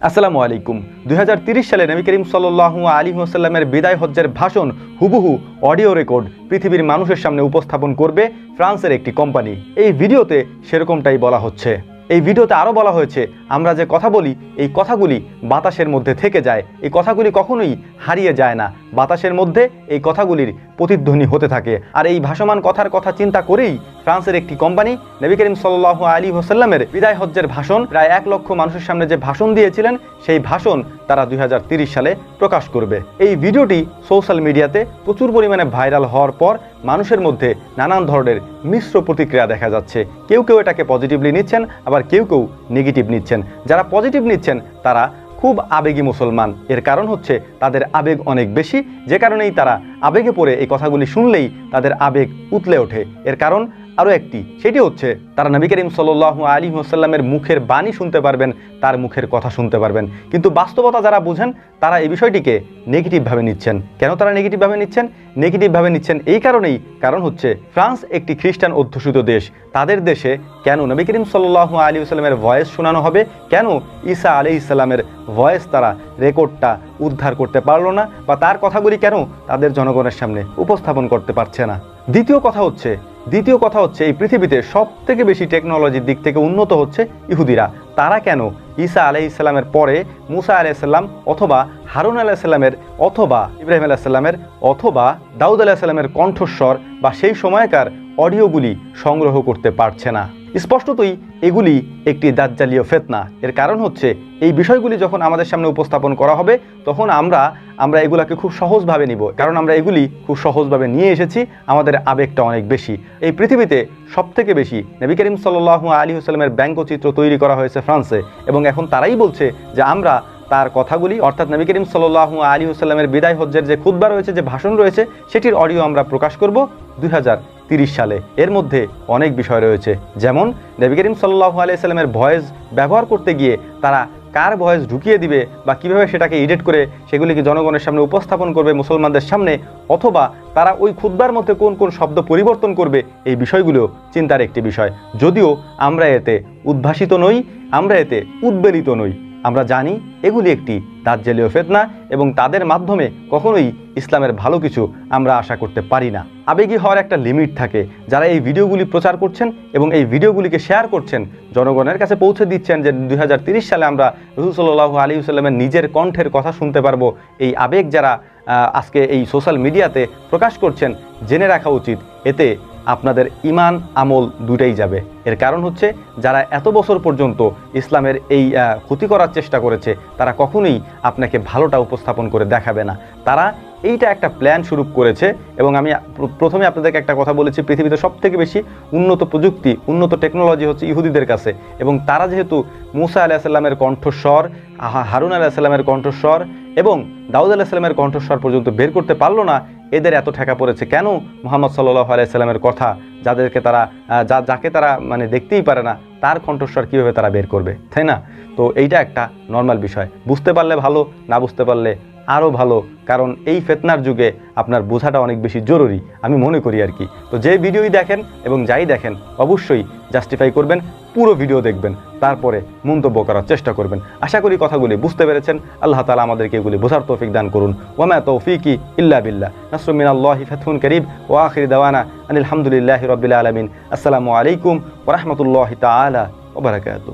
আসসালামু আলাইকুম। দুই সালে নবী করিম সাল্লু আলী ওসাল্লামের বিদায় হজ্জের ভাষণ হুবহু অডিও রেকর্ড পৃথিবীর মানুষের সামনে উপস্থাপন করবে ফ্রান্সের একটি কোম্পানি। এই ভিডিওতে সেরকমটাই বলা হচ্ছে। এই ভিডিওতে আরও বলা হয়েছে, আমরা যে কথা বলি, এই কথাগুলি বাতাসের মধ্যে থেকে যায়। এই কথাগুলি কখনোই হারিয়ে যায় না। বাতাসের মধ্যে এই কথাগুলির প্রতিধ্বনি হতে থাকে। আর এই ভাসমান কথার কথা চিন্তা করেই ফ্রান্সের একটি কোম্পানি, নবী করিম সাল্লাহ আলী হোসাল্লামের বিদায় হজ্জের ভাষণ, প্রায় এক লক্ষ মানুষের সামনে যে ভাষণ দিয়েছিলেন, সেই ভাষণ তারা দুই সালে প্রকাশ করবে। এই ভিডিওটি সোশ্যাল মিডিয়াতে প্রচুর পরিমাণে ভাইরাল হওয়ার পর মানুষের মধ্যে নানান ধরনের মিশ্র প্রতিক্রিয়া দেখা যাচ্ছে। কেউ কেউ এটাকে পজিটিভলি নিচ্ছেন, আবার কেউ কেউ নেগেটিভ নিচ্ছেন। যারা পজিটিভ নিচ্ছেন, তারা খুব আবেগী মুসলমান। এর কারণ হচ্ছে তাদের আবেগ অনেক বেশি, যে কারণেই তারা আবেগে পড়ে এই কথাগুলি শুনলেই তাদের আবেগ উতলে ওঠে। এর কারণ আরও একটি, সেটি হচ্ছে, তারা নবী করিম সাল্লাহ আলী ওসাল্লামের মুখের বাণী শুনতে পারবেন, তার মুখের কথা শুনতে পারবেন। কিন্তু বাস্তবতা যারা বুঝেন, তারা এই বিষয়টিকে নেগেটিভভাবে নিচ্ছেন। কেন তারা নেগেটিভভাবে নিচ্ছেন? নেগেটিভভাবে নিচ্ছেন এই কারণেই, কারণ হচ্ছে, ফ্রান্স একটি খ্রিস্টান অধ্যুষিত দেশ। তাদের দেশে কেন নবী করিম সাল্লাহ আলী সাল্লামের ভয়েস শোনানো হবে? কেন ঈসা আলি ইসলামের ভয়েস তারা রেকর্ডটা উদ্ধার করতে পারল না? বা তার কথাগুলি কেন তাদের জনগণের সামনে উপস্থাপন করতে পারছে না? দ্বিতীয় কথা হচ্ছে দ্বিতীয় কথা হচ্ছে, এই পৃথিবীতে সব থেকে বেশি টেকনোলজির দিক থেকে উন্নত হচ্ছে ইহুদিরা। তারা কেন? ঈসা আলাই ইসলামের পরে মুসা আলাইসাল্লাম অথবা হারুন আলাইসাল্লামের অথবা ইব্রাহিম আলাইসাল্লামের অথবা দাউদ আলাইসাল্লামের কণ্ঠস্বর বা সেই সময়কার অডিওগুলি সংগ্রহ করতে পারছে না। স্পষ্টতই এগুলি একটি দাজ্জালীয় ফেতনা। এর কারণ হচ্ছে, এই বিষয়গুলি যখন আমাদের সামনে উপস্থাপন করা হবে, তখন আমরা আমরা এগুলাকে খুব সহজভাবে নিব। কারণ আমরা এগুলি খুব সহজভাবে নিয়ে এসেছি, আমাদের আবেগটা অনেক বেশি। এই পৃথিবীতে সব থেকে বেশি নবী করিম সাল্লাহ আলী হুসালামের ব্যঙ্গচিত্র তৈরি করা হয়েছে ফ্রান্সে। এবং এখন তারাই বলছে যে আমরা তার কথাগুলি, অর্থাৎ নবী করিম সাল্লাহ আলী হুসাল্লামের বিদায় হজ্জের যে খুদ্া রয়েছে, যে ভাষণ রয়েছে, সেটির অডিও আমরা প্রকাশ করব দুই সালে। এর মধ্যে অনেক বিষয় রয়েছে। যেমন, নবী করিম সাল্লাহ আলিয়াল্লামের ভয়েস ব্যবহার করতে গিয়ে তারা কার ভয়েস ঢুকিয়ে দিবে বা কীভাবে সেটাকে এডিট করে সেগুলিকে জনগণের সামনে উপস্থাপন করবে, মুসলমানদের সামনে, অথবা তারা ওই ক্ষুদ্বার মধ্যে কোন কোন শব্দ পরিবর্তন করবে, এই বিষয়গুলো চিন্তার একটি বিষয়। যদিও আমরা এতে উদ্ভাসিত নই, আমরা এতে উদ্বেলিত নই। আমরা জানি এগুলি একটি দাজ্জালীয় ফেতনা এবং তাদের মাধ্যমে কখনোই ইসলামের ভালো কিছু আমরা আশা করতে পারি না। আবেগী হওয়ার একটা লিমিট থাকে। যারা এই ভিডিওগুলি প্রচার করছেন এবং এই ভিডিওগুলিকে শেয়ার করছেন, জনগণের কাছে পৌঁছে দিচ্ছেন যে দুই সালে আমরা রসুল সাল্লাহ আলী সাল্লামের নিজের কণ্ঠের কথা শুনতে পারব। এই আবেগ যারা আজকে এই সোশ্যাল মিডিয়াতে প্রকাশ করছেন, জেনে রাখা উচিত। এতে আপনাদের ইমান আমল দুটাই যাবে। এর কারণ হচ্ছে, যারা এত বছর পর্যন্ত ইসলামের এই ক্ষতি করার চেষ্টা করেছে, তারা কখনোই আপনাকে ভালোটা উপস্থাপন করে দেখাবে না। তারা এইটা একটা প্ল্যান শুরু করেছে এবং আমি প্রথমে আপনাদেরকে একটা কথা বলেছি, পৃথিবীতে সব থেকে বেশি উন্নত প্রযুক্তি, উন্নত টেকনোলজি হচ্ছে ইহুদিদের কাছে। এবং তারা যেহেতু মুসা আলাহিসাল্লামের কণ্ঠস্বর, আহা- হারুন আলাহিসাল্লামের কণ্ঠস্বর এবং দাউদ আলাহিসাল্লামের কণ্ঠস্বর পর্যন্ত বের করতে পারল না এদের এত ঠেকা পড়েছে। কেন মোহাম্মদ সাল্লাহ আলাইসাল্লামের কথা যাদেরকে তারা যা, যাকে তারা মানে দেখতেই পারে না, তার কণ্ঠস্বর কীভাবে তারা বের করবে, তাই না? তো এইটা একটা নর্মাল বিষয়। বুঝতে পারলে ভালো, না বুঝতে পারলে আরও ভালো, কারণ এই ফেতনার যুগে আপনার বোঝাটা অনেক বেশি জরুরি, আমি মনে করি আর কি। তো যে ভিডিওই দেখেন এবং যাই দেখেন, অবশ্যই জাস্টিফাই করবেন, পুরো ভিডিও দেখবেন, তারপরে মন্তব্য করার চেষ্টা করবেন। আশা করি কথাগুলি বুঝতে পেরেছেন, আল্লাহ তালা আমাদেরকে এগুলি বোঝার তৌফিক দান করুন। ওমা তৌফিকি ইল্লা বিল্লাহ। নাসরুমিন আল্লাহি ফাতহুন করিব ও আখির দাওয়ানা আনিল হামদুলিল্লাহি রবিল আলমিন। আসসালামু আলাইকুম ওরহমতুল্লাহ তালা ওবরাকাতু